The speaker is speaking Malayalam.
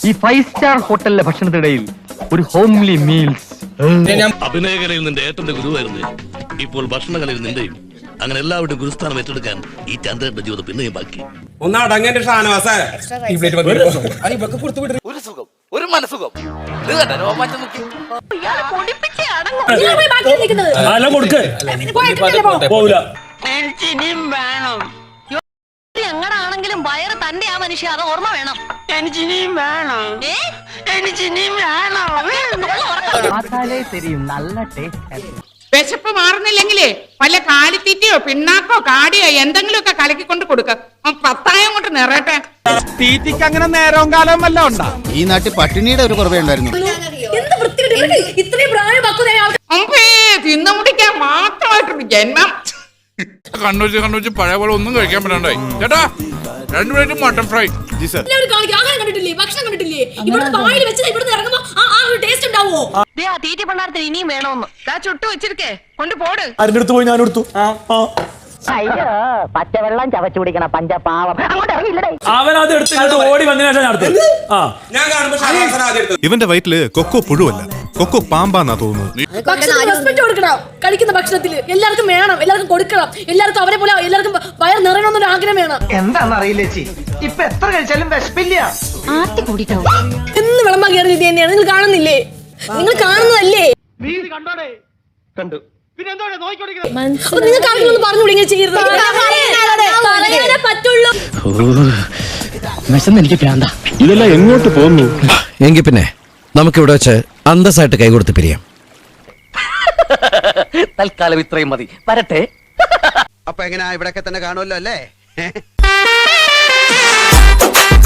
ഈ ഫൈവ് സ്റ്റാർ ഹോട്ടലിലെ ഭക്ഷണത്തിനിടയിൽ ഒരു ഹോംലി മീൽസ് അഭിനയകലയിൽ നിന്റെ ഏട്ടന്റെ ഗുരുവായിരുന്നു. ഇപ്പോൾ ഭക്ഷണകലയിൽ നിന്റെയും അങ്ങനെ എല്ലാവരുടെയും ഗുരുസ്ഥാനം ഏറ്റെടുക്കാൻ ഈ ചന്ദ്രന്റെ ജീവിതം പിന്നെയും ബാക്കി. ഒന്നാടങ്ങന്റെ ഷാനവാസ. ഒരു സുഖം ഒരു മനസുഖം ഇത് കണ്ട ഞങ്ങളാണെങ്കിലും വയറ് തന്റെ ആ മനുഷ്യ അത് ഓർമ്മ വേണം. എനിച്ചിനിയും വേണം. ഏ? എനിച്ചിനിയും വേണം. നല്ല ടേസ്റ്റ് വിശപ്പ് മാറുന്നില്ലെങ്കിലേ വല്ല കാലിത്തീറ്റയോ പിണ്ണാക്കോ കാടിയോ എന്തെങ്കിലും ഒക്കെ കലക്കി കലക്കിക്കൊണ്ട് കൊടുക്ക. പത്തായം കൊണ്ട് നിറയട്ടെ. ഈ നാട്ടിൽ പട്ടിണിയുടെ ഒരു കുറവേ ഉണ്ടായിരുന്നു. ഈ നാട്ടിൽ പട്ടിണിയുടെ ഒരു ആൾക്കാർ അമ്പേ തിന്നു മുടിക്കാൻ മാത്രമായിട്ടൊരു ജന്മം. കണ്ണൂച്ച് കണ്ണൂച്ച് പഴയ പോലെ ഒന്നും കഴിക്കാൻ പറ്റാണ്ടായി. ചേട്ടാ രണ്ടു plate mutton fry. Ji sir. ആഹാരം കണ്ടിട്ടില്ലേ? ഭക്ഷണം കണ്ടിട്ടില്ലേ? വായിൽ വെച്ചത് ഇവിടുന്ന് ഇറങ്ങുമ്പോ ആ ആ ഒരു ടേസ്റ്റ് ഉണ്ടാവോ ദേ ആ തീറ്റ പണ്ടാരത്തിന് ഇനിയും വേണമെന്ന് ചുട്ടു വെച്ചിരിക്കേ. കൊണ്ട് പോട്. അടുത്ത് പോയി ഞാൻ എടുത്തു. അയ്യോ പച്ചവെള്ളം ചവച്ചു കുടിക്കണ പഞ്ചപാവം. അങ്ങോട്ട് ഇറങ്ങിയില്ലടേ. അവൻ അത് എടുത്ത് ഇങ്ങോട്ട് ഓടി വന്നതിന് ശേഷം ഞാൻ എടുത്തു. ഇവന്റെ വയറ്റിൽ കൊക്കോ പുഴുവല്ല. കൊക്കോ പാമ്പാന്നാ തോന്നുന്നത്. ഭക്ഷണം റെസ്പെക്ട് കൊടുക്കണം. കഴിക്കുന്ന ഭക്ഷണത്തിൽ എല്ലാവർക്കും വേണം എല്ലാവർക്കും കൊടുക്കണം. എല്ലാവർക്കും അവരെ പോലെ എല്ലാവർക്കും വയർ നിറയണമെന്നൊരു ആഗ്രഹം വേണം. എന്താണെന്നറിയില്ല ചേച്ചി? ഇപ്പൊ എത്ര കഴിച്ചാലും വിശപ്പില്ല. ആട്ടി കൂടിട്ടോ? എന്ന് വിളമ്പാൻ കയറി തന്നെയാണ്. നിങ്ങൾ കാണുന്നില്ലേ? നിങ്ങൾ കാണുന്നതല്ലേ? കണ്ടു. അപ്പൊ നിങ്ങൾക്ക് ആരെങ്കിലും പറഞ്ഞു ചെയ്യരുത്. പറയാനേ പറ്റുള്ളൂ. വിശന്ന് എനിക്ക് പ്രാന്ത. ഇതെല്ലാം എങ്ങോട്ട് പോകുന്നു? എങ്കിൽ പിന്നെ നമുക്കിവിടെ വെച്ച് അന്തസ്സായിട്ട് കൈകൊടുത്ത് പിരിയാം. തൽക്കാലം ഇത്രയും മതി. വരട്ടെ. അപ്പൊ എങ്ങനെയാ ഇവിടെയൊക്കെ തന്നെ കാണുമല്ലോ അല്ലേ?